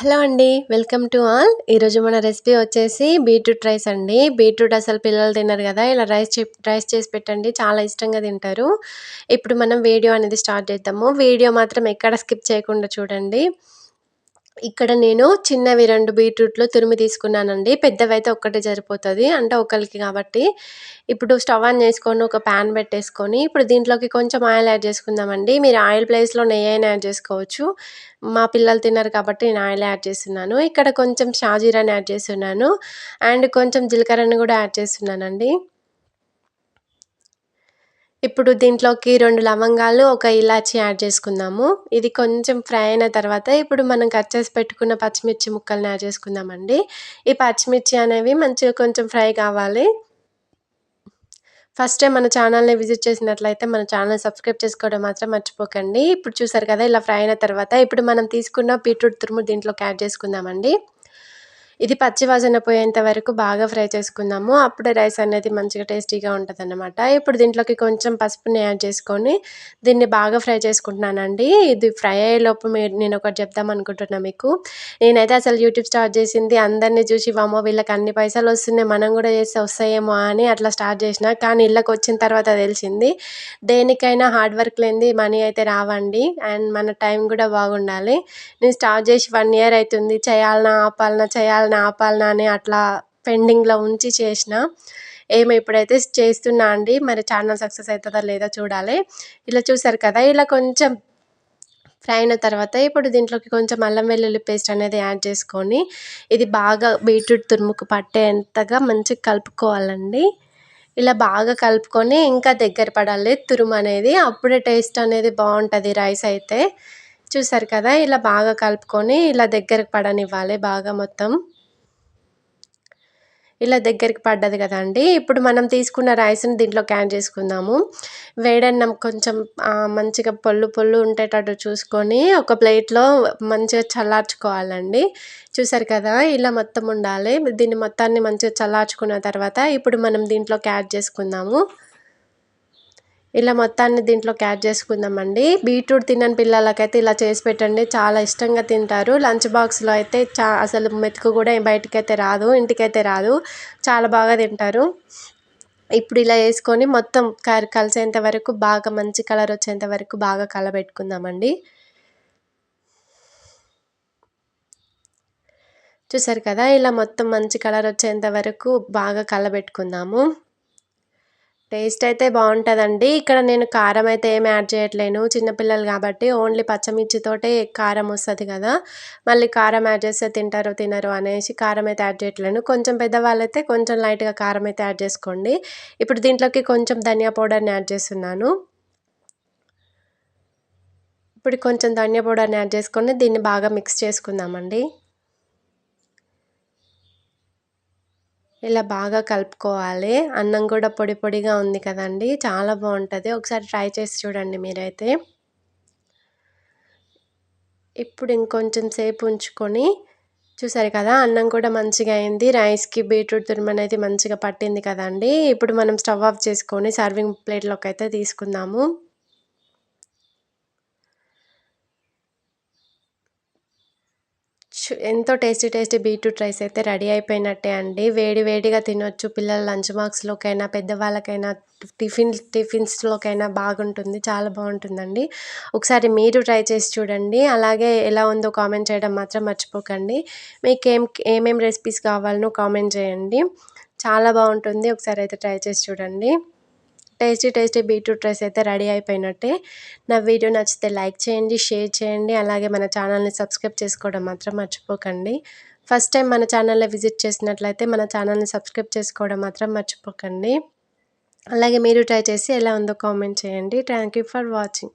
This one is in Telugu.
హలో అండి వెల్కమ్ టు ఆల్. ఈరోజు మన రెసిపీ వచ్చేసి బీట్రూట్ రైస్ అండి. బీట్రూట్ అసలు పిల్లలు తిన్నారు కదా ఇలా రైస్ రైస్ చేసి పెట్టండి చాలా ఇష్టంగా తింటారు. ఇప్పుడు మనం వీడియో అనేది స్టార్ట్ చేద్దాము. వీడియో మాత్రం ఎక్కడ స్కిప్ చేయకుండా చూడండి. ఇక్కడ నేను చిన్నవి రెండు బీట్రూట్లు తురిమి తీసుకున్నానండి. పెద్దవి అయితే ఒక్కటే సరిపోతుంది. అంటే ఒకరికి కాబట్టి. ఇప్పుడు స్టవ్ ఆన్ చేసుకొని ఒక ప్యాన్ పెట్టేసుకొని ఇప్పుడు దీంట్లోకి కొంచెం ఆయిల్ యాడ్ చేసుకుందామండి. మీరు ఆయిల్ ప్లేస్లో నెయ్యి అయినా యాడ్ చేసుకోవచ్చు. మా పిల్లలు తిన్నారు కాబట్టి నేను ఆయిల్ యాడ్ చేస్తున్నాను. ఇక్కడ కొంచెం షాజీరాని యాడ్ చేస్తున్నాను. అండ్ కొంచెం జీలకర్రని కూడా యాడ్ చేస్తున్నానండి. ఇప్పుడు దీంట్లోకి రెండు లవంగాలు ఒక ఇలాచి యాడ్ చేసుకుందాము. ఇది కొంచెం ఫ్రై అయిన తర్వాత ఇప్పుడు మనం కట్ చేసి పెట్టుకున్న పచ్చిమిర్చి ముక్కల్ని యాడ్ చేసుకుందామండి. ఈ పచ్చిమిర్చి అనేవి మంచిగా కొంచెం ఫ్రై కావాలి. ఫస్ట్ టైం మన ఛానల్ని విజిట్ చేసినట్లయితే మన ఛానల్ సబ్స్క్రైబ్ చేసుకోవడం మాత్రం మర్చిపోకండి. ఇప్పుడు చూసారు కదా ఇలా ఫ్రై అయిన తర్వాత ఇప్పుడు మనం తీసుకున్న బీట్రూట్ తురుము దీంట్లోకి యాడ్ చేసుకుందామండి. ఇది పచ్చి వాసన పోయేంత వరకు బాగా ఫ్రై చేసుకుందాము. అప్పుడే రైస్ అనేది మంచిగా టేస్టీగా ఉంటుంది అనమాట ఇప్పుడు దీంట్లోకి కొంచెం పసుపుని యాడ్ చేసుకొని దీన్ని బాగా ఫ్రై చేసుకుంటున్నానండి. ఇది ఫ్రై అయ్యేలోపు మీరు నేను ఒకటి చెప్దాం అనుకుంటున్నాను మీకు. నేనైతే అసలు యూట్యూబ్ స్టార్ట్ చేసింది అందరినీ చూసి వామో వీళ్ళకి అన్ని పైసలు వస్తున్నాయి మనం కూడా చేస్తే వస్తాయేమో అని అట్లా స్టార్ట్ చేసిన. కానీ ఇళ్ళకి వచ్చిన తర్వాత తెలిసింది దేనికైనా హార్డ్ వర్క్ లేనిది మనీ అయితే రావండి. అండ్ మన టైం కూడా బాగుండాలి. నేను స్టార్ట్ చేసి వన్ ఇయర్ అవుతుంది. చేయాలన్నా ఆపాలన్నా చేయాలన్నా ఆపాలనా ఆపాలనా అని అట్లా పెండింగ్లో ఉంచి చేసిన ఏమో ఇప్పుడైతే చేస్తున్నా అండి. మరి ఛానల్ సక్సెస్ అవుతుందా లేదా చూడాలి. ఇలా చూసారు కదా ఇలా కొంచెం ఫ్రై అయిన తర్వాత ఇప్పుడు దీంట్లోకి కొంచెం అల్లం వెల్లుల్లి పేస్ట్ అనేది యాడ్ చేసుకొని ఇది బాగా బీట్రూట్ తురుముకు పట్టేంతగా మంచిగా కలుపుకోవాలండి. ఇలా బాగా కలుపుకొని ఇంకా దగ్గర పడాలి. తురుము అనేది అప్పుడే టేస్ట్ అనేది బాగుంటుంది రైస్ అయితే. చూసారు కదా ఇలా బాగా కలుపుకొని ఇలా దగ్గరకు పడనివ్వాలి బాగా మొత్తం. ఇలా దగ్గరికి పడ్డది కదండి. ఇప్పుడు మనం తీసుకున్న రైస్ని దీంట్లో క్యాన్ చేసుకుందాము. వేడన్నం కొంచెం మంచిగా పొల్లు పొల్లు ఉండేటట్టు చూసుకొని ఒక ప్లేట్లో మంచిగా చల్లార్చుకోవాలండి. చూసారు కదా ఇలా మొత్తం ఉండాలి. దీన్ని మొత్తాన్ని మంచిగా చల్లార్చుకున్న తర్వాత ఇప్పుడు మనం దీంట్లోకి యాడ్ చేసుకుందాము. ఇలా మొత్తాన్ని దీంట్లో యాడ్ చేసుకుందామండి. బీట్రూట్ తినని పిల్లలకైతే ఇలా చేసి పెట్టండి. చాలా ఇష్టంగా తింటారు. లంచ్ బాక్స్లో అయితే చా అసలు మెతుకు కూడా బయటకైతే రాదు ఇంటికైతే రాదు. చాలా బాగా తింటారు. ఇప్పుడు ఇలా వేసుకొని మొత్తం కలిసేంత వరకు బాగా మంచి కలర్ వచ్చేంత వరకు బాగా కలబెట్టుకుందామండి. చూసారు కదా? ఇలా మొత్తం మంచి కలర్ వచ్చేంత వరకు బాగా కలబెట్టుకుందాము. టేస్ట్ అయితే బాగుంటుందండి. ఇక్కడ నేను కారం అయితే ఏమి యాడ్ చేయట్లేను. చిన్నపిల్లలు కాబట్టి ఓన్లీ పచ్చమిర్చితోటే కారం వస్తుంది కదా. మళ్ళీ కారం యాడ్ చేస్తే తింటారో తినరు అనేసి కారం అయితే యాడ్ చేయట్లేను. కొంచెం పెద్దవాళ్ళైతే కొంచెం లైట్గా కారం అయితే యాడ్ చేసుకోండి. ఇప్పుడు దీంట్లోకి కొంచెం ధనియా పౌడర్ని యాడ్ చేస్తున్నాను. ఇప్పుడు కొంచెం ధనియా పౌడర్ని యాడ్ చేసుకొని దీన్ని బాగా మిక్స్ చేసుకుందామండి. ఇలా బాగా కలుపుకోవాలి. అన్నం కూడా పొడి పొడిగా ఉంది కదండి. చాలా బాగుంటుంది. ఒకసారి ట్రై చేసి చూడండి మీరైతే. ఇప్పుడు ఇంకొంచెం సేపు ఉంచుకొని చూసారు కదా అన్నం కూడా మంచిగా అయింది. రైస్కి బీట్రూట్ తురుము అనేది మంచిగా పట్టింది కదండి. ఇప్పుడు మనం స్టవ్ ఆఫ్ చేసుకొని సర్వింగ్ ప్లేట్లోకి అయితే తీసుకుందాము. ఎంతో టేస్టీ టేస్టీ బీట్రూట్ రైస్ అయితే రెడీ అయిపోయినట్టే అండి. వేడి వేడిగా తినొచ్చు. పిల్లల లంచ్ బాక్స్లోకైనా పెద్దవాళ్ళకైనా టిఫిన్ టిఫిన్స్లోకైనా బాగుంటుంది. చాలా బాగుంటుందండి. ఒకసారి మీరు ట్రై చేసి చూడండి. అలాగే ఎలా ఉందో కామెంట్ చేయడం మాత్రం మర్చిపోకండి. మీకు ఏం ఏమేమి రెసిపీస్ కావాలనో కామెంట్ చేయండి. చాలా బాగుంటుంది. ఒకసారి అయితే ట్రై చేసి చూడండి. టేస్టీ టేస్టీ బీట్రూట్ రైస్ అయితే రెడీ అయిపోయినట్టే. నా వీడియో నచ్చితే లైక్ చేయండి షేర్ చేయండి అలాగే మన ఛానల్ని సబ్స్క్రైబ్ చేసుకోవడం మాత్రం మర్చిపోకండి. ఫస్ట్ టైం మన ఛానల్లో విజిట్ చేసినట్లయితే మన ఛానల్ని సబ్స్క్రైబ్ చేసుకోవడం మాత్రం మర్చిపోకండి. అలాగే మీరు ట్రై చేసి ఎలా ఉందో కామెంట్ చేయండి. Thank you for watching.